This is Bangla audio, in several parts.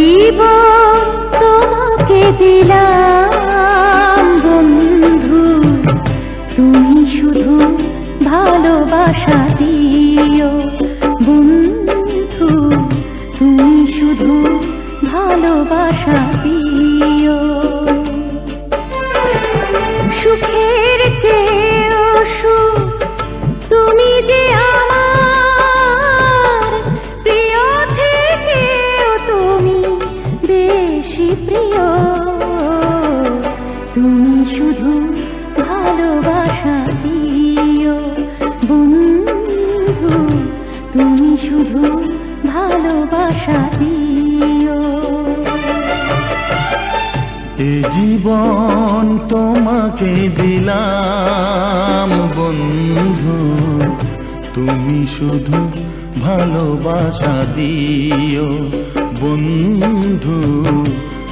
জীবন তোমাকে দিলাম, বন্ধু। তুমি শুধু ভালোবাসা দিও, বন্ধু। তুমি শুধু ভালোবাসা দিও। সুখের চেয়ে অসুখ প্রিয়, তুমি শুধু ভালোবাসা বন্ধু, তুমি শুধু ভালোবাসা দিও। তোমাকে দিলাম, বন্ধু, তুমি শুধু ভালোবাসা দিও। বন্ধু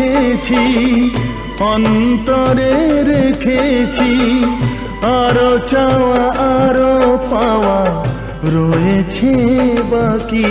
দেখেছি অন্তরে রেখেছি। আরও চাওয়া আরও পাওয়া রয়েছে বাকি।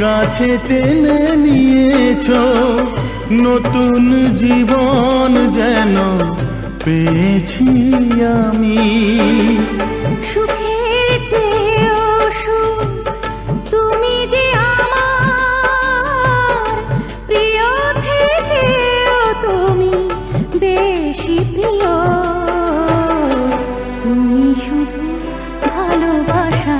কাছে টেনে নিয়েছ, নতুন জীবন যেন পেয়েছি আমি। সুখের চেয়েও সুখ, তুমি যে আমার। প্রিয় থেকেও তুমি বেশি প্রিয়। তুমি শুধু ভালোবাসা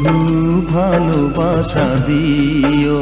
শুধু ভালোবাসা দিও।